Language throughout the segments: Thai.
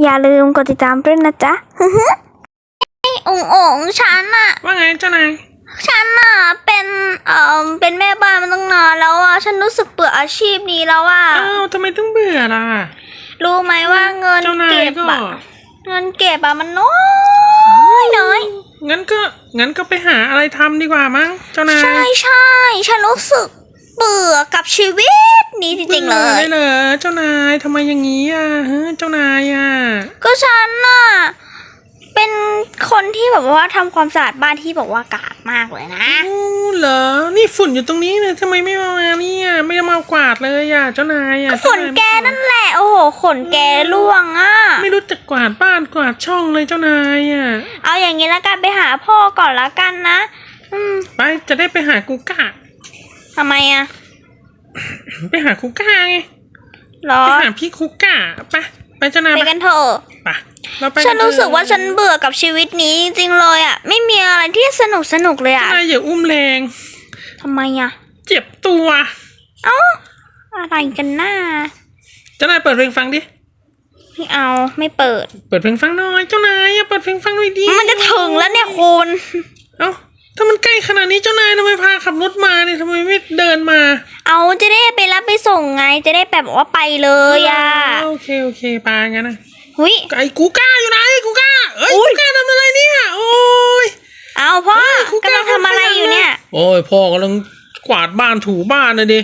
อย่าลืมกดติดตามด้วยนะจ๊ะององ ฉันอะว่าไงเจ้านายฉันอะเป็นเอ่อเป็นแม่บ้านมาตั้งนานแล้วอะฉันรู้สึกเบื่ออาชีพนี้แล้วอะอ้าวทำไมต้องเบื่อล่ะ รู้ไหมว่าเงินเจ้านายเก็บก็ อะเงินเก็บอะมันน้อยน้อย งั้นก็งั้นก็ไปหาอะไรทำดีกว่ามั้งเจ้านาย ใช่ใช่ ฉันรู้สึก เบื่อกับชีวิตนี้จริงๆเลบื่ยอได้เหรอเจ้านายทำไมอย่างนี้อะฮะเจ้านายอะก็ฉันน่ะเป็นคนที่แบบว่าทำความสะอาดบ้านที่บอกว่ากาดมากเลยนะโอ้เหรอ นี่ฝุ่นอยู่ตรงนี้เนี่ยทำไมไม่มาเนี่ยไม่ได้มากวาดเลยอะเจ้านายอะขนแกนั่นแหละ โอ้โหขนแกร่วงอะ ไม่รู้จักกวาดบ้านกวาดช่องเลยเจ้านายอะ เอาอย่างนี้แล้วกันไปหาพ่อก่อนละกันนะอืมไปจะได้ไปหากูก้า ทำไมอะไปหากูก้าไงหรอไปหาพี่คุกก้าไปไปเจ้านายไปไปกันเถอะไปเราไปฉันรู้สึกว่าฉันเบื่อกับชีวิตนี้จริงๆเลยอะไม่มีอะไรที่สนุกสนุกเลยอะนายอย่าอุ้มแรงทำไมอะเจ็บตัว เอ้าอะไรกันน่าเจ้านายเปิดเพลงฟังดิไม่เอาไม่เปิด เปิดเพลงฟังหน่อยเจ้านายอย่าเปิดเพลงฟังหน่อยดิมันจะถึงแล้วเนี่ยคุณเอ้าถ้ามันใก ล้ขนาดนี้เจ้านายทำไมพาขับรถมาเนี่ยทำไมไม่เดินมาเอาจะได้ไปรับไปส่งไงจะได้แบบว่าไปเลยอะโอเคโอเคปางั้นนะหุยไอ้กูก้าอยู่ไหนกูก้าเอ้ยอุ๊กูยก้าทำอะไรเนี่ยโอ้ยเอาพ่อเฮ้ยครูกำลังแก้วทำอะไรอยู่เนี่ย โอ้ยพ่อกำลังกวาดบ้านถูบ้านเลยดิ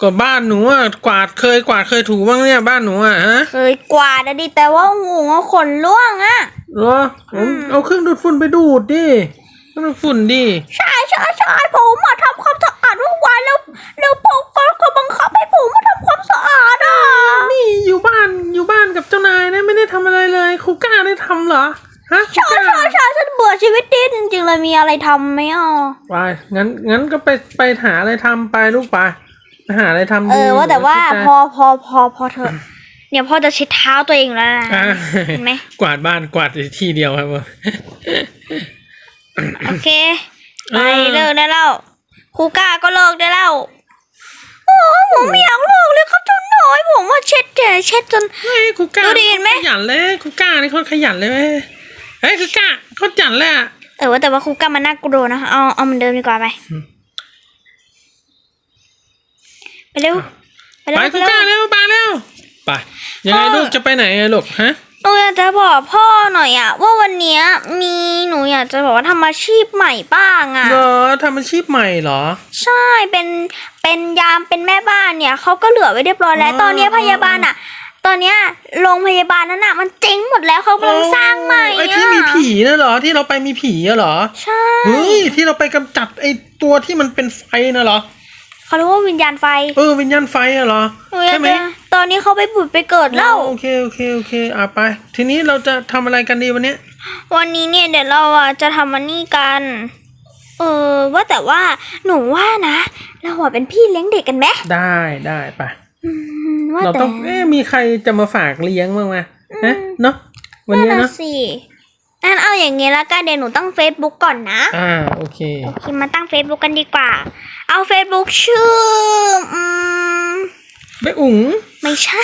ก็บ้านหนูอะกวาดเคยกวาดเคยถูบ้างเนี่ยบ้านหนูอะฮะเคยกวาดอะดิแต่ว่างูอะขนล่วงอะเหรอผมเอาเครื่องดูดฝุ่นไปดูดดิ เครื่องดูดฝุ่นดิใช่ใช่ใช่ผมมาทำความสะอาดทุกวันแล้วแล้วพ่อก็ก็บังคับให้ผมมาทำความสะอาดอะนี่อยู่บ้านอยู่บ้านกับเจ้านายนะไม่ได้ทำอะไรเลยครูก้าได้ทำเหรอฮะครูใช่ก้าใช่ใช่ฉันเบื่อชีวิตนี้จริงๆเลยมีอะไรทำไหมอะไปงั้นงั้นก็ไปไปหาอะไรทำไปลูกไปไปหาอะไรทำเอดีอว่าแต่ว่าเดี๋ยพอพอพอพอเถอะเนี่ยพ่อจะเช็ดเท้าตัวเองแล้วนะอะเห็นไหม กวาดบ้านกวาดที่เดียวครับผม โอเค ไปเลิกได้แล้วครูก้าก็เลิกได้แล้วโอ้ผมไม่อยากเลิกเลยครับเจ้าหน่อยผมว่าเช็ดแต่เช็ดจนเฮ้ยครูก้าดูดิเห็นไหม ขยันเลยครูก้านี่เขาขยันเลยเว้ยเฮ้ยครูก้าเขาขยันเลยอะเออว่าแต่ว่าครูก้ามันน่ากลัวนะเอาเอาเหมือนเดิมดีกว่าไปอืมไปเร็วไปไปเร็วครูก้าเร็วไปเร็วไปยังไงลูกจะไปไหนอะลูกฮะ หนูอยากจะบอกพ่อหน่อยอะว่าวันเนี้ยมีหนูอยากจะบอกว่าทำอาชีพใหม่บ้างอะเหรอทำอาชีพใหม่เหรอ ใช่เป็นเป็นยามเป็นแม่บ้านเนี่ยเขาก็เหลือไว้เรียบร้อยแล้วอ๋อตอนเนี้ยพยาบาลอะตอนเนี้ยโรงพยาบาลนั้นอะมันเจ๊งหมดแล้วเขากำลังสร้างใหม่ไอ้อะที่มีผีน่ะเหรอที่เราไปมีผีอะเหรอใช่เฮ้ยที่เราไปกำจัดไอ้ตัวที่มันเป็นไฟน่ะเหรอ เขาเรียกว่าวิญญาณไฟ เออวิญญาณไฟอะเหรอหนูอยาใช่กไหมจะตอนนี้เขาไปผุดไปเกิดแล้ว โอเคโอเคโอเคอะไป ทีนี้เราจะทำอะไรกันดีวันเนี้ยวันนี้เนี่ยเดี๋ยวเราอะจะทำมันนี่กัน เออว่าแต่ว่าหนูว่านะเราอะเป็นพี่เลี้ยงเด็กกันไหมได้ได้ไปอืมว่าเราแต่ต้องเอ๊ะมีใครจะมาฝากเลี้ยงบ้างไหมฮะเนาะวันนั่นเนี้ยน่ะเนาะสิ งั้นเอาอย่างงี้ละกันเดี๋ยวหนูตั้ง Facebook ก่อนนะ อ่าโอเค โอเคมาตั้ง Facebook กันดีกว่า เอา Facebook ชื่ออืมใบอุ๋งไม่ใช่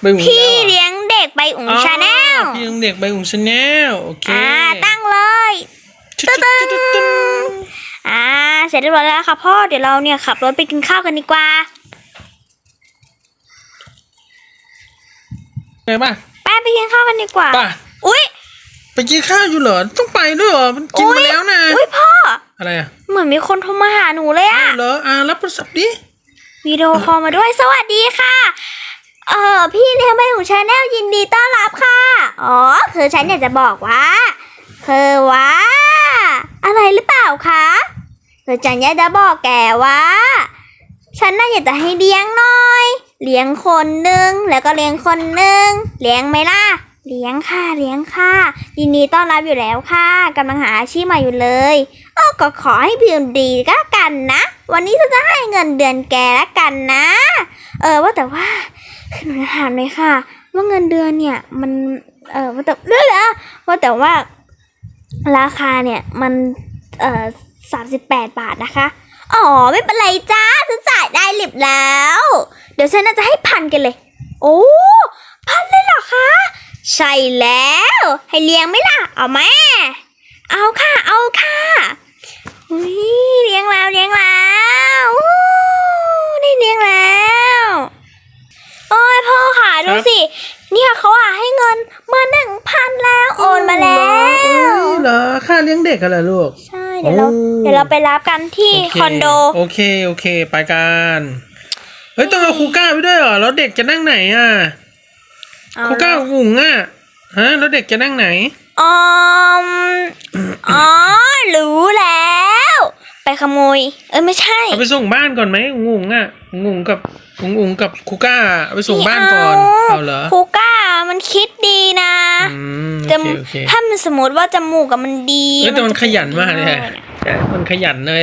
ใบอุ๋งพี่แล้วเลี้ยงเด็กไปอุ๋งอ๋อชาแนลพี่เลี้ยงเด็กใบอุ๋งชาแนลโอเคอ่าตั้งเลยจุดจุดจุดจุดอ่าเสร็จเรียบร้อยแล้วค่ะพ่อเดี๋ยวเราเนี่ยขับรถไปกินข้าวกันดีกว่าไงบ้างไปไปกินข้าวกันดีกว่าป่ะอุ๊ย ไปกินข้าวอยู่เหรอต้องไปด้วยเหรอมันกินมาแล้วนะอุ๊ยพ่อ อะไรอะเหมือนมีคนโทรมาหาหนูเลยอะอ้าวเหรออ่ารับโทรศัพท์ดิวิดีโอคอลมาด้วยสวัสดีค่ะ เออพี่เลี้ยงใบของชาแนลยินดีต้อนรับค่ะ อ๋อคือฉันอยากจะบอกว่าคือว่า อะไรหรือเปล่าคะคือฉันอยากจะบอกแกว่า ฉันน่าอยากจะให้เลี้ยงหน่อย เลี้ยงคนหนึ่งแล้วก็เลี้ยงคนหนึ่งเลี้ยงไหมล่ะ เลี้ยงค่ะเลี้ยงค่ะ ยินดีต้อนรับอยู่แล้วค่ะกำลังหาอาชีพใหม่อยู่เลยเออก็ขอให้พิมดีก็กันนะ วันนี้ฉันจะให้เงินเดือนแกแล้วกันนะ เออว่าแต่ว่าคือหนูถามเลยค่ะ ว่าเงินเดือนเนี่ยมันเออว่าแต่เรื่องแล้วว่าแต่ว่าราคาเนี่ยมันเออสามสิบแปดบาทนะคะอ๋อไม่เป็นไรจ้าฉันจ่ายได้เรีบแล้ว เดี๋ยวฉันน่าจะให้พันกันเลย โอ้พันเลยเหรอคะ ใช่แล้ว ให้เลี้ยงไหมล่ะ เอาแม่ เอาค่ะ เอาค่ะอุ้ยเลี้ยงแล้วเลี้ยงแล้วอู้ได้เลี้ยงแล้ว โอ้ยพ่อค่ะดูสิ เนี่ยเขาอะให้เงินมาหนึ่งพันแล้วโอนมาแล้ว เหรอค่าเลี้ยงเด็กกันเหรอลูก ใช่เดี๋ยวเราโอ้เดี๋ยวเราไปรับกันที่คอนโด โอเคโอเคไปกัน เฮ้ยต้องเอาคูก้าไปด้วยเหรอ แล้วเด็กจะนั่งไหนอะ เอาคูก้าอุ๋งอะฮะแล้วเด็กจะนั่งไหนอ๋อมอ๋อ รู้แล้ว ไปขโมย เอ้ยไม่ใช่เอาไปส่งบ้านก่อนไหมอุ๋งอุ๋งอะอุ๋งอุ๋งกับอุ๋งอุ๋งกับคูก้าเอาไปส่งบ้านก่อนไม่เอาเหรอครูก้ามันคิดดีนะอืมจโอเคโอเคถ้ามันสมมติว่าจมูกกับมันดีเฮ้ยแต่มันจะขยันมากเลยอะใช่มันขยันเลย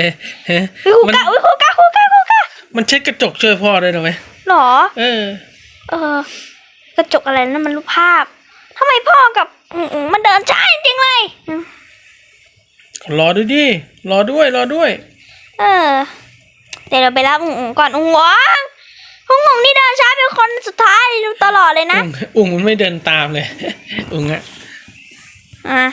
ฮะเฮ้ยครูมันก้าอุ้ยครูก้าครูก้าครูก้ามันเช็ดกระจกช่วยพ่อด้วยนะไหมหรอ เออ เออ กระจกอะไรนั่นมันรูปภาพทำไมพ่อกับอืมอืมมันเดินช้าจริงๆเลยอืมรอดูดิรอด้วยรอด้วย เออ เดี๋ยวเราไปรับอุ๋งอุ๋งก่อนอุ๋งหวงอุ๋งอุ๋งนี่เดินช้าเป็นคนสุดท้ายตลอดเลยนะอุ๋งอุ๋งมันไม่เดินตามเลยอุ๋งอะอะ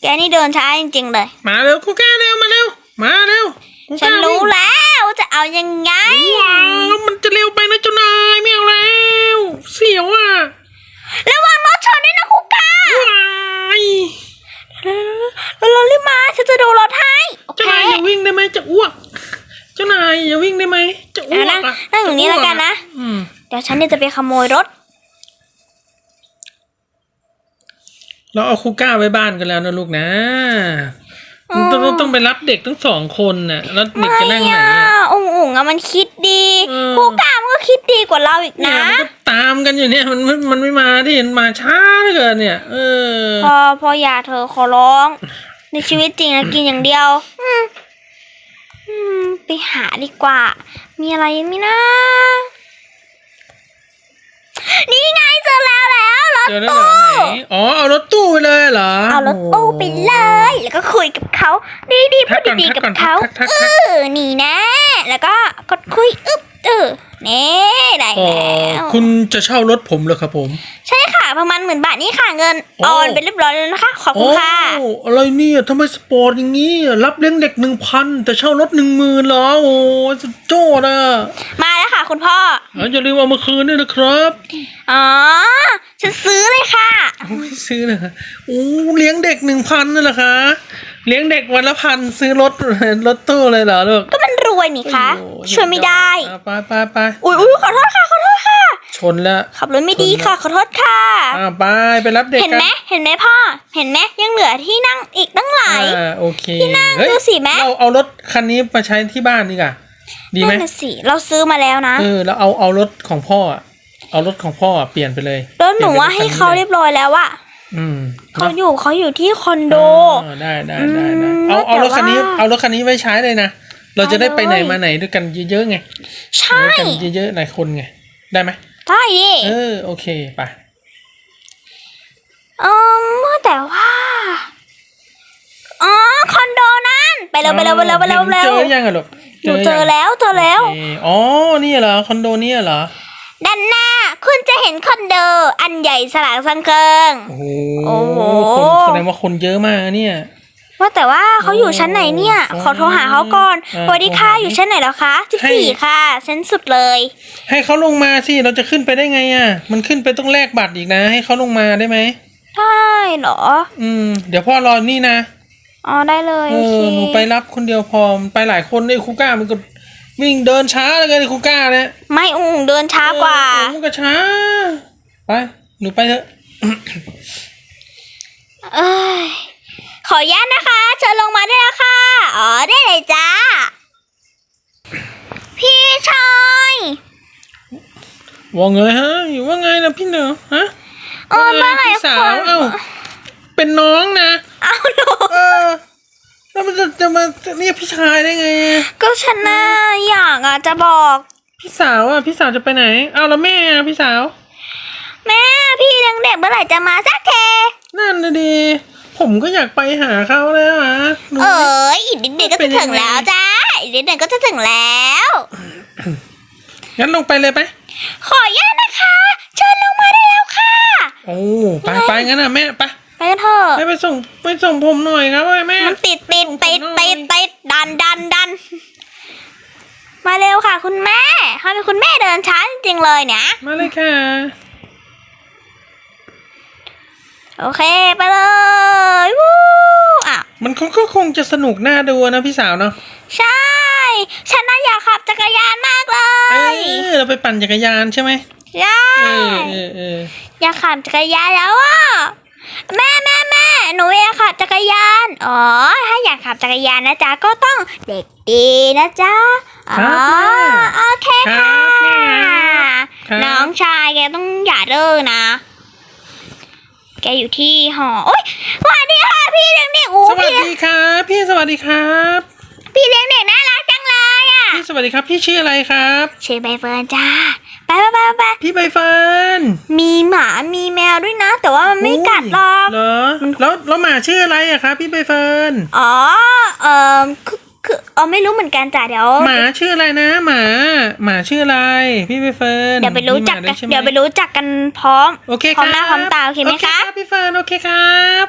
แกนี่เดินช้าจริงๆเลย มาเร็วคูก้าเร็วมาเร็วมาเร็วคูฉัก้านรู้วิ่งแล้วว่าจะเอายังไงว้าวมันจะเร็วไปนะเจ้านายไม่เอาแล้ว เสียวอะระวังรถชนด้วยนะคุกก้าว้ายเราเรารีบมาฉันจะดูรถให้โอเคเจ้านายอย่าวิ่งได้ไหมจะอ้วก เจ้านายอย่าวิ่งได้ไหมจะอ้วกอะนั่งอะนั่งอยู่นี่แล้วกันนะอืมเดี๋ยวฉันเนี่ยจะไปขโมยรถ เราเอาคูก้าไว้บ้านกันแล้วนะลูกนะอ๋อ ต้องต้องต้องไปรับเด็กทั้งสองคนน่ะ แล้วเด็กจะนั่งไหนอะอะอุ๋งอุ๋งอะมันคิดดีเออคุกก้ามันก็คิดดีกว่าเราอีกเนี่ยนะ มันก็ตามกันอยู่เนี่ยมันมันมันไม่มาที่เห็นมาช้าเหลือเกินเนี่ย เออ พอพออย่าเธอขอร้อง ในชีวิตจริงนะกินอย่างเดียว อืมอืม ไปหาดีกว่า มีอะไรไหมนะ แล้วรถเจอได้เหรอไหนอ๋อเอารถตู้ไปเลยเหรอเอารถตู้ไปเลย แล้วก็คุยกับเขาดีดีๆพูทัดกก่อนดีๆทักับก่อนเขาทักทักเอทักอนี่นะ แล้วก็กดคุยอึ๊บ เออเน่ได้อ๋อแล้วคุณจะเช่ารถผมเหรอครับผม ใช่ค่ะประมาณหมื่นบาทนี่ค่ะเงินโอ้ ออนไปเรียบร้อยแล้วนะคะ ขอบคุณค่ะ โอ้อะไรเนี่ยทำไมสปอร์ตอย่างนี้อะรับเลี้ยงเด็กหนึ่งพันแต่เช่ารถหนึ่งหมื่นเหรอโอ้สุดโจ้ดอะมาแล้วค่ะ คุณพ่ออะอย่าลืมเอามาคืนด้วยนะครับอ๋อ ฉันซื้อเลยค่ะ โอ้ยซื้อเลยค่ะโอ้เลี้ยงเด็กหนึ่งพันนั่นเหรอคะ เลี้ยงเด็กวันละพันซื้อรถรถตู้เลยเหรอลูก ก็มันรวยนี่คะ โอ้ช่วยไม่ได้ อะไปไปไปอุ้ยอุ้ยขอโทษค่ะ ขอโทษค่ะ ชนแล้ว ขับรถไม่ดีค่ะ ขอโทษค่ะ อ่าไปไปรับเด็กเห็นกัไหมเห็นไหมพ่อ เห็นไหมยังเหลือที่นั่งอีกตั้งหลาย อ่าโอเคที่นั่งเฮ้ยดูสิแม่ เราเอารถคันนี้มาใช้ที่บ้านดีกว่าดีไหมนั่นน่ะสิเราซื้อมาแล้วนะ เออแล้วเอาเอารถของพ่ออะเอารถของพ่ออะเปลี่ยนไปเลยแล้วหนูว่าปลี่ให้ยนไปเขาป็นเรีคันนี้ยบร้อยแล้วอะ อืมเขานะอยู่เขาอยู่ที่คอนโดอ่าได้ได้ได้ได้อืมเอาเอารถคันนี้แต่ว่าเอารถคันนี้ไว้ใช้เลยนะเราจะได้ไปไหนเอาเลยมาไหนด้วยกันเยอะๆไงใช่ด้วยกันเยอะๆหลายคนไงได้ไหมได้ดิเออโอเคไปเออแต่ว่าอ๋อคอนโดนั้น ไปเร็วไปเร็วไปเร็วไปเร็วห็นเร็เจวอยังอะลูกหนูเจอยังแล้วเจอแล้ว โอเคอ๋อนี่เหรอคอนโดนี่เหรอ ด้านหน้าคุณจะเห็นคอนโด อันใหญ่สลางสังเคิง โอ้โหโอ้โห คนแสดงว่าคนเยอะมากเนี่ย ว่าแต่ว่าเขาอยู่ชั้นไหนเนี่ยโอ้ขอโทรหาเขาก่อนอ่าสวัสดีค่ะโทรหาอยู่ชั้นไหนแล้วคะสิบให้ สี่ค่ะชั้นสุดเลย ให้เขาลงมาสิเราจะขึ้นไปได้ไงอะ มันขึ้นไปต้องแลกบัตรอีกนะ ให้เขาลงมาได้ไหมได้เหรอ อืม เดี๋ยวพ่อรอนี่นะอ๋อได้เลยเอโอเคอหนูไปรับคนเดียวพอมันไปหลายคนไอ้คูก้ามันก็ วิ่งเดินช้าเลยไอ้คูก้าเนี่ยไม่อุ้งเดินช้ากว่า เออมันก็ช้า ไป หนูไปเถอะ เอ้ยขออนุญาตนะคะ เชิญลงมาได้แล้วค่ะ อ๋อได้เลยจ้า พี่ชาย ว่าไงฮะ อยู่ว่าไงล่ะพี่เหนอฮะเออว่าเมื่อไหร่ไงพี่สาควนเอ้าเป็นน้องนะ เอาหนู เออ แล้วมันจะจะมาเรียกพี่ชายได้ไงอะก็ฉันน่ะอยากอะจะบอก พี่สาวอะพี่สาวจะไปไหนเอาแล้วแม่อะพี่สาว แม่พี่เลี้ยงเด็กเมื่อไหร่จะมาสักเทนั่นนะดี ผมก็อยากไปหาเขาแล้วอะหนู เอ๋ยอีกนิดเดียวก็เป็จะนยังไงถึงแล้วจ้าอีกนิดเดียวก็จะถึงแล้ว งั้นลงไปเลยไหมขออนุญาตนะคะ เชิญลงมาได้แล้วค่ะ โอ้ ไปไปงั้นนะแม่ไป ไปกันเถอะไปไปส่งไปส่งผมหน่อยครับแม่ มันติดติดติดส่งผมหน่ติอยดติดดันดันดัน มาเร็วค่ะ คุณแม่ทำไมคุณแม่เดินช้าจริงๆเลยเนี่ย มาเลยค่ะ โอเคไปเลยวู้อะมันก็ก็คงจะสนุกน่าดูนะพี่สาวเนาะ ใช่ ฉันน่ะอยากขับจักรยานมากเลเอยอเราไปปั่นจักรยานใช่ไหมใช่เออเออเอออยากขับจักรยานแล้วอะ แม่แม่แม่หนูอยากขับจักรยาน อ๋อ ถ้าอยากขับจักรยานนะจ๊ะก็ต้องเด็กดีนะจ๊ะ อ๋อ โอเคครัค่ะบแม่ครับน้องชายแกต้องอย่าเด้อนะ แกอยู่ที่หอ โอ๊ยสวัสดีค่ะพี่เลี้ยงเด็กโอ้สวัสพี่เลี้ยงดีครับ พี่สวัสดีครับ พี่เลี้ยงเด็กน่ารักจังเลยอะ พี่สวัสดีครับ พี่ชื่ออะไรครับ ชื่อใบเฟิร์นจ้า ไปไปไปไปพี่ใบเฟิร์นมีหมา มีแมวด้วยนะ แต่ว่ามันไม่กัดหรอกเหรอแล้วแล้วหมาชื่ออะไรอะครับพี่ใบเฟิร์นอ๋อเออคือคือเออไม่รู้เหมือนกันจ้ะเดี๋ยวหมาชื่ออะไรนะ หมาหมาชื่ออะไร พี่ใบเฟิร์นเดี๋ยวไปรู้จักมีหมากันด้วยใช่หมเดี๋ยวไปรู้จักกันพร้อมโอเคพร้อมหน้าบพร้อมตาโอเคไหมคะรับพี่เฟิร์นโอเคครับ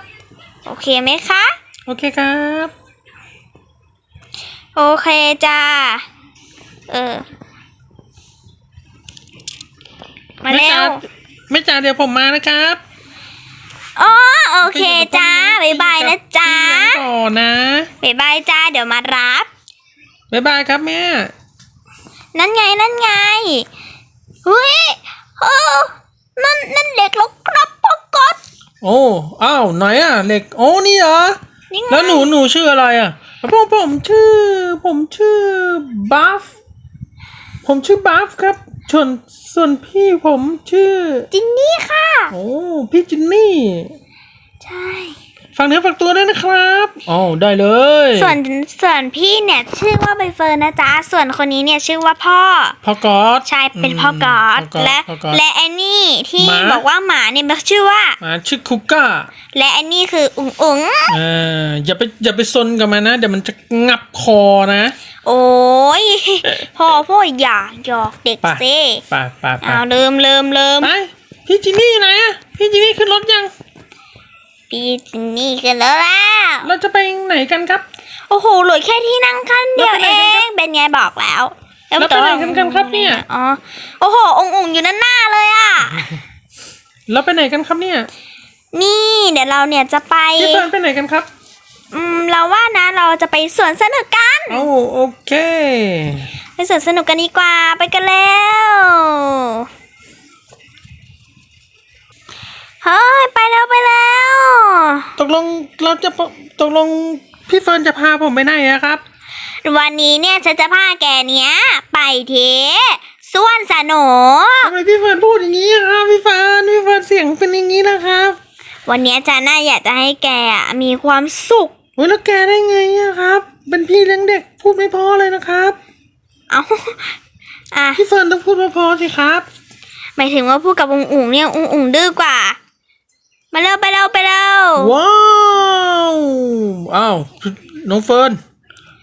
โอเคไหมคะโอเคครับ โอเคจ้าเออ มาเร็วไม่จ่าเดี๋ยวผมมานะครับอ๋อโอเคจ้าบ๊ายบายนะจ๊ะพี่เลี้ยงก่อนนะบ๊ายบายจ้าเดี๋ยวมารับ บ๊ายบายครับแม่ นั่นไงนั่นไงเฮ้ยเออนั่นนั่นเด็กแล้วครับพ่อกดโอ้อ้าวไหนอะเหล็กโอ้นี่เหรอนี่ไงแล้วหนูหนูชื่ออะไรอะผมผมชื่อ ผมชื่อบัฟผมชื่อบัฟครับ ส่วนส่วนพี่ผมชื่อ จินนี่ค่ะ โอ้ พี่จินนี่ ใช่ ฟังเนื้อฝักตัวด้วยนะครับอ๋อได้เลย ส่วนส่วนพี่เนี่ยชื่อว่าใบเฟิร์นนะจ๊ะ ส่วนคนนี้เนี่ยชื่อว่าพ่อ พ่อกอดใช่เป็นพ่อกอดพ่อกอดและพ่อกอดและแอนนี่ที่หมาบอกว่าหมาเนี่ยมันชื่อว่าหมาชื่อคุก้า และแอนนี่คืออุ๋งอุ๋งอ่าอย่าไปอย่าไปซนกับมันนะเดี๋ยวมันจะงับคอนะ โอ้ยพ่อพ่ออย่าหยอกเด็กไปสิไปไปไปเอาเริ่มเริ่มเริ่มไปพี่จินนี่อยู่ไหนอะพี่จินนี่ขึ้นรถยัง พี่จินนี่กันแล้วล่ะเราจะไปไหนกันครับ โอ้โหเหลือแค่ที่นั่งขั้นเดียวแล้วไปเอไหนกันครับงเป็นไงบอกแล้วแล้วไปไหนกันกันครับเนี่ยอ๋อโอ้โหองค์อุ๋งอยู่นั่นหน้าเลยอะเราไปไหนกันครับเนี่ย นี่เดี๋ยวเราเนี่ยจะไปพี่เฟิร์นไปไหนกันครับ อืมเราว่านะเราจะไปสวนสนุกกันเอาโอเค ไปสวนสนุกกันดีกว่าไปกันแล้ว เฮ้ยไปแล้วไปแล้ว ตกลงเราจะปตกลงพี่เฟิร์นจะพาผมไปไหนอะครับ วันนี้เนี่ยฉันจะพาแกเนี้ย ไปที่สวนสนุกทำไมพี่เฟิร์นพูดอย่างนี้อะครับพี่เฟิร์นพี่เฟิร์นเสียงเป็นอย่างนี้นะครับ วันนี้ฉันน่าอยากจะให้แกอะมีความสุขโอ้ยแล้วแกได้ไงอะครับ เป็นพี่เลี้ยงเด็กพูดไม่พอเลยนะครับ เอาอะพี่เฟิร์นต้องพูดพอๆสิครับ หมายถึงว่าพูดกับอุ๋งอุ๋งเนี่ยอุ๋งอุ๋งดื้อกว่า มาเร็วไปเร็วไปเร็วว้าวอ้าวน้องเฟิร์น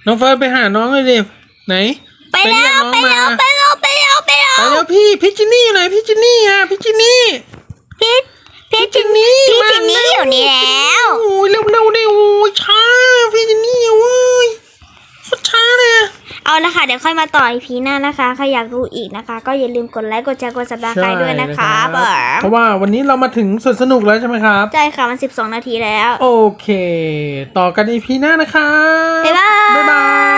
น้องเฟิร์นไปหาน้องเลยดิไหนไปเรีเร็ยวกน้องไปมาเร็วไปเร็วไปเร็วไปเร็ไปวแล้วพี่พี่จินนี่อยู่ไหนพี่จินนี่อะพี่จินนี่พี่พี่จิจินนนี่พี่มาจินนี่อยู่นี่แล้วโอ้ยเร็วๆดิโอ้ยช้าพี่จินนี่อะเว้ยโคตรช้าเลยอะ เอาละค่ะเดี๋ยวค่อยมาต่ออีพีหน้านะคะใครอยากดูอีกนะคะ ก็อย่าลืมกดไลค์กดแชร์กดสับสไครต์ด้วยนะคะใช่เบิรับร์เพราะว่าวันนี้เรามาถึงสวนสนุกแล้วใช่ไหมครับใช่ค่ะมัน 12 นาทีแล้ว โอเค ต่อกันอีพีหน้านะครับบ๊ายบา